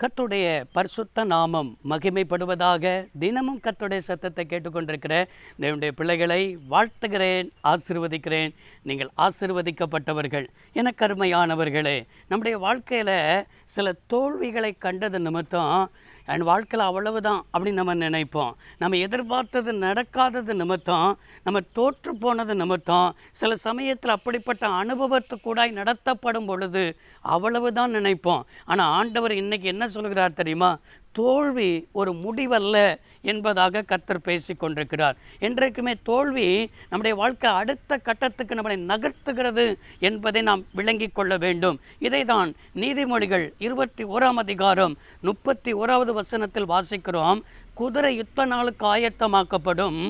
கத்துடைய பரிசுத்த நாமம் மகிமைப்படுவதாக தினமும் கத்துடைய சத்தத்தை கேட்டுக்கொண்டிருக்கிற தேவனுடைய பிள்ளைகளை வாழ்த்துகிறேன் ஆசிர்வதிக்கிறேன். நீங்கள் ஆசிர்வதிக்கப்பட்டவர்கள் என கருமையானவர்களே நம்முடைய வாழ்க்கையில் சில தோல்விகளை கண்டது நிமித்தம் என் வாழ்க்கையில் அவ்வளவுதான் அப்படின்னு நம்ம நினைப்போம். நம்ம எதிர்பார்த்தது நடக்காதது நிமித்தம் நம்ம தோற்று போனது நிமித்தம் சில சமயத்தில் அப்படிப்பட்ட அனுபவத்து கூடாய் நடத்தப்படும் பொழுது அவ்வளவுதான் நினைப்போம். ஆனால் ஆண்டவர் இன்னைக்கு என்ன சொல்கிறார் தெரியுமா? தோல்வி ஒரு முடிவல்ல என்பதாக கர்த்தர் பேசி கொண்டிருக்கிறார் என்றைக்குமே தோல்வி நம்முடைய வாழ்க்கை அடுத்த கட்டத்துக்கு நம்மளை நகர்த்துகிறது என்பதை நாம் விளங்கி கொள்ள வேண்டும். இதை தான் நீதிமொழிகள் இருபத்தி ஓராம் அதிகாரம் முப்பத்தி ஓராவது வசனத்தில் வாசிக்கிறோம். குதிரை யுத்த நாளுக்கு ஆயத்தமாக்கப்படும்.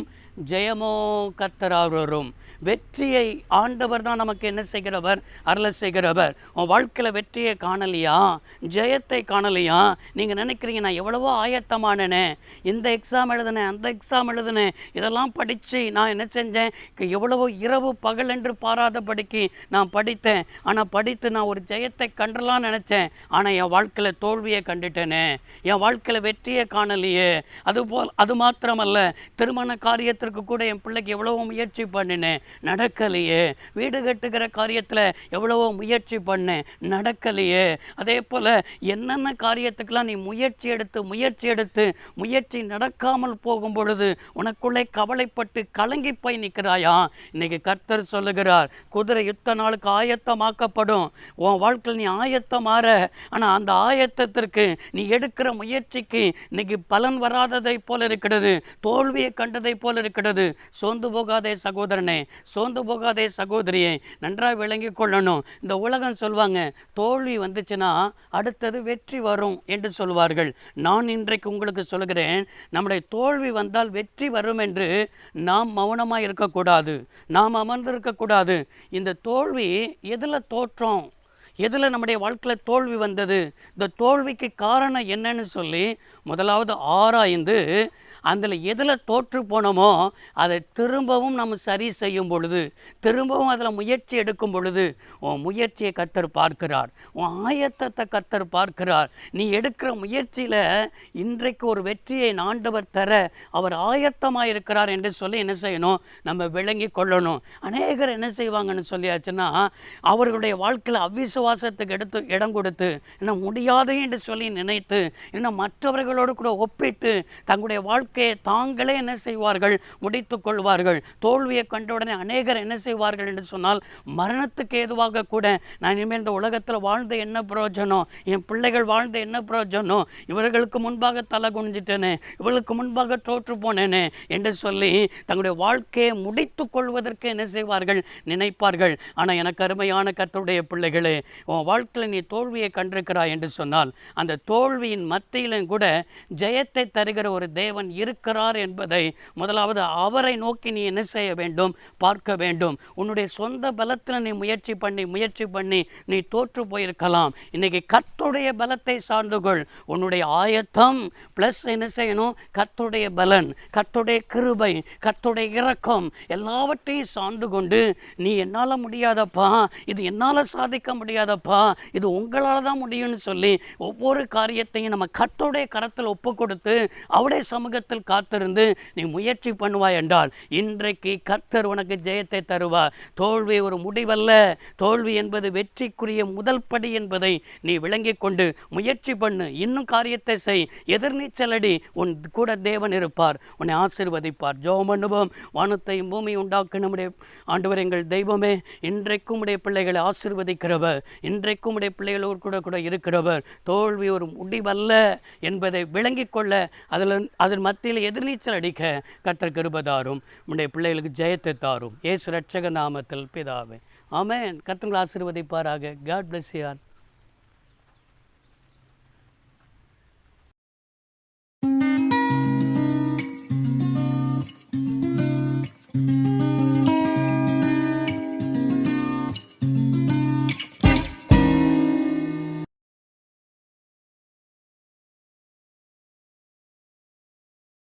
ஜெயமோ கர்த்தரார் வெற்றியை ஆண்டவர் தான் நமக்கு என்ன செய்கிறவர்? அருள செய்கிறவர். உன் வாழ்க்கையில் வெற்றியை காணலையா? ஜெயத்தை காணலையா? நீங்கள் நினைக்கிறீங்க நான் எவ்வளவோ ஆயத்தமானனே. இந்த எக்ஸாம் எழுதுனேன் அந்த எக்ஸாம் எழுதுனேன். இதெல்லாம் படித்து நான் என்ன செஞ்சேன்? எவ்வளவோ இரவு பகல் என்று பாராதபடிக்கு நான் படித்தேன். ஆனால் படித்து நான் ஒரு ஜெயத்தை கண்டலாம்னு நினச்சேன். ஆனால் என் வாழ்க்கையில் தோல்வியை கண்டுட்டேனே. என் வாழ்க்கையில் வெற்றியை காணலையே. அதுபோல் அது மாத்திரமல்ல திருமண காரியத்திற்கு கூட என் பிள்ளைக்கு எவ்வளவோ முயற்சி பண்ணினேன் நடக்கலையே. வீடு கட்டுகிற காரியத்தில் எவ்வளவோ முயற்சி பண்ணேன் நடக்கலையே. அதே போல் என்னென்ன காரியத்துக்கெல்லாம் நீ முயற்சி எடுத்து முயற்சி எடுத்து முயற்சி நடக்காமல் போகும் பொழுது உனக்குள்ளே கவலைப்பட்டு கலங்கி போய் நிற்கிறாயா? இன்னைக்கு கர்த்தர் சொல்லுகிறார் குதிரை யுத்த நாளுக்கு ஆயத்தமாக்கப்படும். உன் வாழ்க்கையில் நீ ஆயத்தமாற ஆனால் அந்த ஆயத்தத்திற்கு நீ எடுக்கிற முயற்சிக்கு இன்னைக்கு பலன் வராததை போல இருக்கிறது. தோல்வியை கண்டதை போல இருக்கிறது. சோர்ந்து போகாதே சகோதரனே சோர்ந்து போகாதே சகோதரியே நன்றாக விளங்கி கொள்ளணும். இந்த உலகம் சொல்வாங்க தோல்வி வந்துச்சுன்னா அடுத்தது வெற்றி வரும் என்று சொல்வார்கள். நான் இன்றைக்கு உங்களுக்கு சொல்கிறேன் நம்முடைய தோல்வி வந்தால் வெற்றி வரும் என்று நாம் மௌனமாக இருக்கக்கூடாது. நாம் அமர்ந்திருக்கக்கூடாது. இந்த தோல்வி எதில் தோற்றோம்? எதில் நம்முடைய வாழ்க்கையில் தோல்வி வந்தது? இந்த தோல்விக்கு காரணம் என்னன்னு சொல்லி முதலாவது ஆராய்ந்து அதில் எதில் தோற்று போனோமோ அதை திரும்பவும் நம்ம சரி செய்யும் பொழுது திரும்பவும் அதில் முயற்சி எடுக்கும் பொழுது உன் முயற்சியை கத்தர் பார்க்கிறார். உன் ஆயத்தத்தை கத்தர் பார்க்கிறார். நீ எடுக்கிற முயற்சியில் இன்றைக்கு ஒரு வெற்றியை ஆண்டவர் தர அவர் ஆயத்தமாக இருக்கிறார் என்று சொல்லி என்ன செய்யணும்? நம்ம விளங்கி கொள்ளணும். அநேகர் என்ன செய்வாங்கன்னு சொல்லியாச்சுன்னா அவர்களுடைய வாழ்க்கையில் அவிசுவாசத்துக்கு எடுத்து இடம் கொடுத்து என்ன முடியாது என்று சொல்லி நினைத்து என்ன மற்றவர்களோடு கூட ஒப்பிட்டு தங்களுடைய வாழ்க்கை வாழ்க்கையை தாங்களே என்ன செய்வார்கள்? முடித்து கொள்வார்கள். தோல்வியை கண்டவுடனே அநேகர் என்ன செய்வார்கள் என்று சொன்னால் மரணத்துக்கு ஏதுவாக கூட நான் இனிமேல் இந்த உலகத்தில் வாழ்ந்த என்ன பிரயோஜனம் என் பிள்ளைகள் வாழ்ந்த என்ன பிரயோஜனம் இவர்களுக்கு முன்பாக தலை குனிஞ்சிட்டேனே இவர்களுக்கு முன்பாக தோற்று போனேனே என்று சொல்லி தங்களுடைய வாழ்க்கையை முடித்து கொள்வதற்கு என்ன செய்வார்கள்? நினைப்பார்கள். ஆனால் எனக்கு அருமையான கத்தருடைய பிள்ளைகளே உன் வாழ்க்கையில் நீ தோல்வியை கண்டிருக்கிறாய் என்று சொன்னால் அந்த தோல்வியின் மத்தியிலும் கூட ஜெயத்தை தருகிற ஒரு தேவன் இருக்கிறார் என்பதை முதலாவது அவரை நோக்கி நீ என்ன செய்ய வேண்டும்? பார்க்க வேண்டும். உன்னுடைய சொந்த பலத்தில் நீ முயற்சி பண்ணி முயற்சி பண்ணி நீ தோற்று போயிருக்கலாம். இன்னைக்கு கத்துடைய பலத்தை சார்ந்து கொள். உன்னுடைய ஆயத்தம் ப்ளஸ் என்ன செய்யணும்? கத்துடைய பலன் கத்துடைய கிருபை கத்துடைய இரக்கம் எல்லாவற்றையும் சார்ந்து கொண்டு நீ என்னால் முடியாதப்பா இது என்னால் சாதிக்க முடியாதப்பா இது உங்களால் தான் முடியும்னு சொல்லி ஒவ்வொரு காரியத்தையும் நம்ம கர்த்தருடைய கரத்தில் ஒப்பு கொடுத்து அவருடைய சமூகத்தில் காத்திருந்து நீ முயற்சி பண்ணுவாய் என்றால் இன்றைக்கு கர்த்தர் உனக்கு ஜெயத்தை தருவார். தோல்வி ஒரு முடிவல்ல. தோல்வி என்பது வெற்றிக்குரிய முதல் படி என்பதை நீ விளங்கிக் கொண்டு முயற்சி பண்ணு. இன்னும் காரியத்தை செய். எதிர்நீச்சல் அடி உன் கூட தேவன் இருப்பார். உன்னை ஆசீர்வதிப்பார். ஜோம் அனுபவம் வானத்தையும் பூமி உண்டாக்க நம்முடைய ஆண்டவர் எங்கள் தெய்வமே. இன்றைக்கும் உடைய பிள்ளைகளை ஆசிர்வதிக்கிறவர். இன்றைக்கும் உடைய பிள்ளைகளோடு கூட கூட இருக்கிறவர். தோல்வி ஒரு முடிவல்ல என்பதை விளங்கிக் கொள்ள அதில் அதன் மத்தியில் எதிர்நீச்சல் அடிக்க கர்த்தர் கிருபதாரும் உடைய பிள்ளைகளுக்கு ஜெயத்தை தாரும். ஏசு ரட்சக நாமத்தில் பிதாவே. ஆமேன். கத்தங்களை ஆசீர்வதிப்பாராக. காட் பிளஸ் யார்